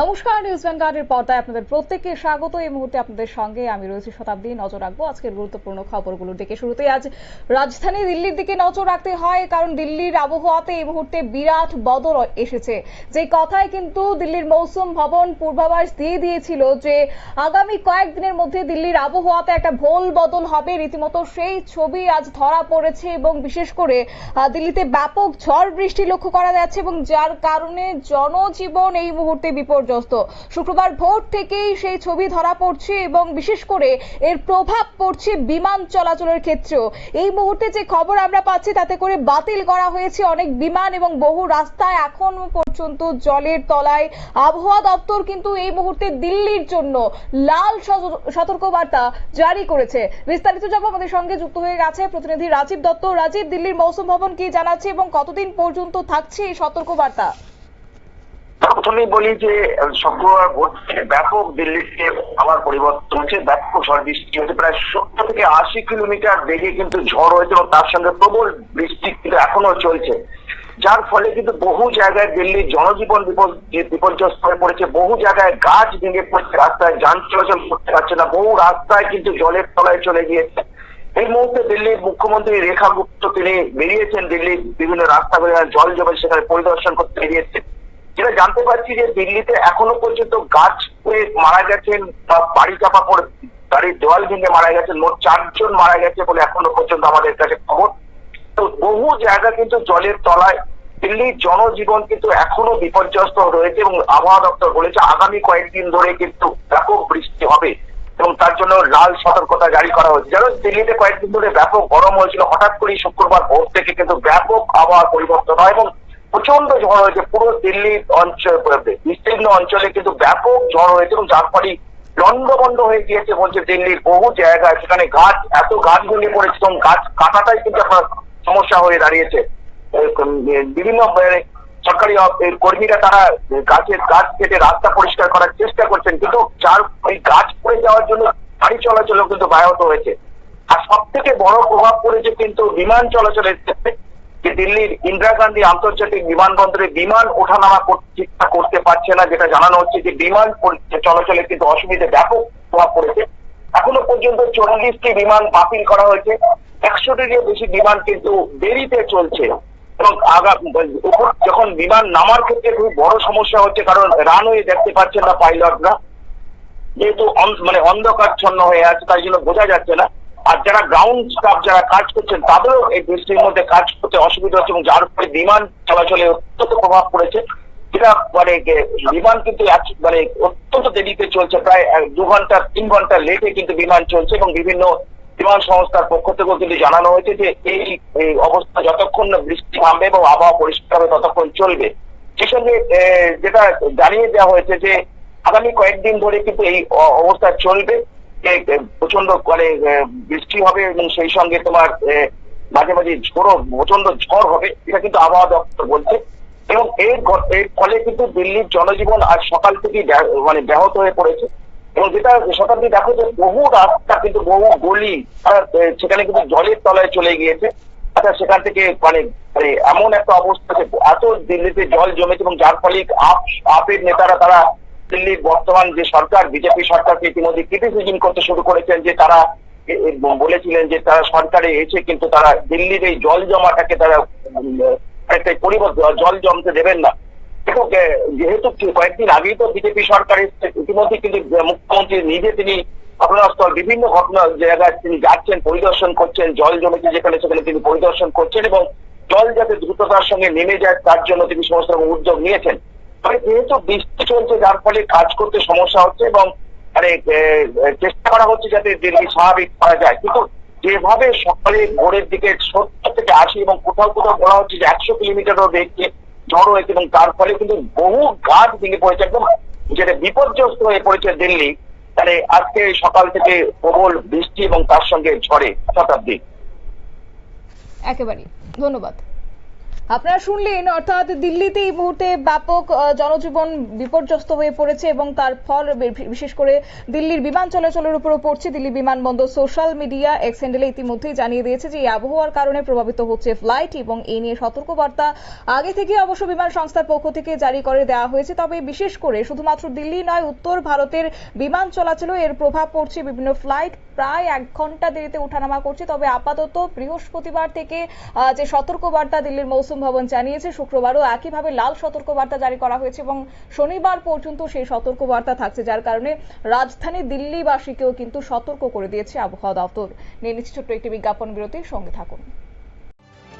নমস্কার নিউজ ভ্যানগার্ডের পর্দায় আপনাদের প্রত্যেককে স্বাগত। এই মুহূর্তে আপনাদের সঙ্গে আমি রয়েছি শতাব্দী, নজর রাখব আজকের গুরুত্বপূর্ণ খবরগুলোর দিকে। শুরুতে আজ রাজধানী দিল্লির দিকে নজর রাখতে হয়, কারণ দিল্লির আবহাওয়াতে এই মুহূর্তে বিরাট বদল এসেছে। যে কথায় কিন্তু দিল্লির মৌসুম ভবন পূর্বাভাস দিয়ে দিয়েছিল যে, আগামী কয়েকদিনের মধ্যে দিল্লির আবহাওয়াতে একটা ভোল বদল হবে। রীতিমতো সেই ছবি আজ ধরা পড়েছে এবং বিশেষ করে দিল্লিতে ব্যাপক ঝড় বৃষ্টি লক্ষ্য করা যাচ্ছে এবং যার কারণে জনজীবন এই মুহূর্তে বিপর্যস্ত। শুক্রবার ভোর থেকেই সেই ছবি ধরা পড়ছে এবং বিশেষ করে এর প্রভাব পড়ছে বিমান চলাচলের ক্ষেত্রেও। এই মুহূর্তে যে খবর আমরা পাচ্ছি, তাতে করে বাতিল করা হয়েছে অনেক বিমান এবং বহু রাস্তায় এখন পর্যন্ত জলের তলায় আবহাওয়া দপ্তর কিন্তু এই মুহূর্তে দিল্লির জন্য লাল সতর- সতর্কবার্তা জারি করেছে। বিস্তারিত যাব আমাদের সঙ্গে যুক্ত হয়ে গেছে প্রতিনিধি রাজীব দত্ত। রাজীব, দিল্লির মৌসুম ভবন কি জানাচ্ছে এবং কতদিন পর্যন্ত থাকছে এই সতর্কবার্তা? প্রথমেই বলি যে শুক্রবার ভোর ব্যাপক দিল্লিতে আবার পরিবর্তন হচ্ছে। ব্যাপক ঝড় বৃষ্টি হচ্ছে। প্রায় সত্তর থেকে আশি কিলোমিটার বেগে কিন্তু ঝড় হয়েছে এবং তার সঙ্গে প্রবল বৃষ্টি কিন্তু এখনও চলছে। যার ফলে কিন্তু বহু জায়গায় দিল্লির জনজীবন বিপর্যস্ত হয়ে পড়েছে, বহু জায়গায় গাছ ভেঙে পড়ছে, রাস্তায় যান চলাচল করতে পারছে না, বহু রাস্তায় কিন্তু জলের তলায় চলে গিয়েছে। এই মুহূর্তে দিল্লির মুখ্যমন্ত্রী রেখা গুপ্ত তিনি বেরিয়েছেন দিল্লির বিভিন্ন রাস্তাগুলো জল জমে সেখানে পরিদর্শন করতে বেরিয়েছেন। যেটা জানতে পারছি যে দিল্লিতে এখনও পর্যন্ত গাছ পড়ে মারা গেছেন বা বাড়ি চাপা পড়ে, বাড়ির দেওয়াল ভেঙে মারা গেছেন মোট চারজন মারা গেছে বলে এখনও পর্যন্ত আমাদের কাছে খবর। তো বহু জায়গা কিন্তু জলের তলায় দিল্লির জনজীবন কিন্তু এখনও বিপর্যস্ত রয়েছে এবং আবহাওয়া দপ্তর বলেছে আগামী কয়েকদিন ধরে কিন্তু ব্যাপক বৃষ্টি হবে এবং তার জন্য লাল সতর্কতা জারি করা হয়েছে যেন দিল্লিতে কয়েকদিন ধরে ব্যাপক গরম হয়েছিল, হঠাৎ করেই শুক্রবার ভোর থেকে কিন্তু ব্যাপক আবহাওয়ার পরিবর্তন হয় এবং প্রচণ্ড ঝড় হয়েছে, পুরো দিল্লির অঞ্চল, বিস্তীর্ণ অঞ্চলে কিন্তু ব্যাপক ঝড় হয়েছে এবং যার ফলে লন্ডবন্ড হয়ে গিয়েছে বলছে দিল্লির বহু জায়গায়। সেখানে গাছ, এত গাছ ভেঙে পড়েছে এবং গাছ কাটাটাই কিন্তু একটা সমস্যা হয়ে দাঁড়িয়েছে। বিভিন্ন সরকারি কর্মীরা তারা গাছের, গাছ কেটে রাস্তা পরিষ্কার করার চেষ্টা করছেন, কিন্তু যার ওই গাছ পড়ে যাওয়ার জন্য গাড়ি চলাচলও কিন্তু ব্যাহত হয়েছে। আর সব থেকে বড় প্রভাব পড়েছে কিন্তু বিমান চলাচলের ক্ষেত্রে যে দিল্লির ইন্দিরা গান্ধী আন্তর্জাতিক বিমানবন্দরে বিমান ওঠানামা ঠিকঠাক করতে পারছে না, যেটা জানানো হচ্ছে যে বিমান চলাচলে কিন্তু অসুবিধা ব্যাপক প্রভাব পড়েছে। এখনও পর্যন্ত চল্লিশটি বিমান বাতিল করা হয়েছে। একশোটিরও বেশি বিমান কিন্তু দেরিতে চলছে। এবং উপর যখন বিমান নামার ক্ষেত্রে খুব বড় সমস্যা হচ্ছে, কারণ রানওয়ে দেখতে পাচ্ছেন না পাইলটরা। যেহেতু মানে অন্ধকারচ্ছন্ন হয়ে আছে, তাই জন্য বোঝা যাচ্ছে না। আর যারা গ্রাউন্ড স্টাফ যারা কাজ করছেন, তাদেরও এই বৃষ্টির মধ্যে কাজ করতে অসুবিধা হচ্ছে এবং যার ফলে বিমান চলাচলে অত্যন্ত প্রভাব পড়েছে। যেটা মানে বিমান কিন্তু মানে অত্যন্ত দেরিতে চলছে, প্রায় দু ঘণ্টা, তিন ঘণ্টা লেটে কিন্তু বিমান চলছে এবং বিভিন্ন বিমান সংস্থার পক্ষ থেকেও কিন্তু জানানো হয়েছে যে এই অবস্থা যতক্ষণ না বৃষ্টি থামবে এবং আবহাওয়া পরিষ্কার হবে, ততক্ষণ চলবে। সেই সঙ্গে যেটা জানিয়ে দেওয়া হয়েছে যে আগামী কয়েকদিন ধরে কিন্তু এই অবস্থা চলবে। প্রচণ্ড মানে বৃষ্টি হবে এবং সেই সঙ্গে তোমার মাঝে মাঝে ঝোড়ো প্রচণ্ড ঝড় হবে, এটা কিন্তু আবহাওয়া দপ্তর বলছে। এবং এর এর ফলে কিন্তু দিল্লির জনজীবন আজ সকাল থেকেই মানে ব্যাহত হয়ে পড়েছে। এবং যেটা শতাব্দী দেখো যে বহু রাস্তা কিন্তু বহু গলি সেখানে কিন্তু জলের তলায় চলে গিয়েছে। আচ্ছা সেখান থেকে মানে মানে এমন একটা অবস্থা এত দিল্লিতে জল জমেছে এবং যার ফলে আপ, আপের নেতারা তারা দিল্লির বর্তমান যে সরকার বিজেপি সরকারকে ইতিমধ্যে ক্রিটিসিজম করতে শুরু করেছেন যে তারা বলেছিলেন যে তারা সরকারে এসে কিন্তু তারা দিল্লির এই জল জমাটাকে তারা উম, একটা পরিবর্তন জল জমতে দেবেন না। যেহেতু কয়েকদিন আগেই তো বিজেপি সরকার এসছে, ইতিমধ্যে কিন্তু মুখ্যমন্ত্রী নিজে তিনি ঘটনাস্থল বিভিন্ন ঘটনা জায়গায় তিনি যাচ্ছেন পরিদর্শন করছেন জল জমেছে যেখানে সেখানে তিনি পরিদর্শন করছেন এবং জল যাতে দ্রুততার সঙ্গে নেমে যায় তার জন্য তিনি সমস্ত রকম উদ্যোগ নিয়েছেন। তবে যেহেতু বৃষ্টি চলছে, যার ফলে কাজ করতে সমস্যা হচ্ছে এবং মানে চেষ্টা করা হচ্ছে যাতে দিল্লি স্বাভাবিক করা যায়। কিন্তু যেভাবে সকালে ভোরের দিকে সত্তর থেকে আশি এবং কোথাও কোথাও বলা হচ্ছে যে একশো কিলোমিটারও বেগে ঝড় হয়েছে এবং তার ফলে কিন্তু বহু গাছ ভেঙে পড়েছে। একদম যেটা বিপর্যস্ত হয়ে পড়েছে দিল্লি, তাহলে আজকে সকাল থেকে প্রবল বৃষ্টি এবং তার সঙ্গে ঝড়ে শতাব্দী। একেবারেই। ধন্যবাদ। আপনারা শুনলেন, অর্থাৎ দিল্লিতে এই মুহূর্তে ব্যাপক জনজীবন বিপর্যস্ত হয়ে পড়েছে এবং তার ফল বিশেষ করে দিল্লির বিমান চলাচলের উপরও পড়ছে। দিল্লি বিমানবন্দর সোশ্যাল মিডিয়া এক্স ইতিমধ্যেই জানিয়ে দিয়েছে যে, এই আবহাওয়ার কারণে প্রভাবিত হচ্ছে ফ্লাইট এবং এই নিয়ে সতর্কবার্তা আগে থেকে অবশ্য বিমান সংস্থার পক্ষ থেকে জারি করে দেওয়া হয়েছে। তবে বিশেষ করে শুধুমাত্র দিল্লি নয়, উত্তর ভারতের বিমান চলাচলেও এর প্রভাব পড়ছে। বিভিন্ন ফ্লাইট প্রায় এক ঘণ্টা দেরিতে ওঠানামা করছে। তবে আপাতত বৃহস্পতিবার থেকে যে সতর্কবার্তা দিল্লির মৌসুম ভবন জানিয়েছে, শুক্রবারও একইভাবে লাল সতর্কবার্তা জারি করা হয়েছে এবং শনিবার পর্যন্ত সেই সতর্কবার্তা থাকছে, যার কারণে রাজধানী দিল্লিবাসীকেও কিন্তু সতর্ক করে দিয়েছে আবহাওয়া দপ্তর। নিয়ে নিচ্ছে ছোট্ট একটি বিজ্ঞাপন বিরতির, সঙ্গে থাকুন।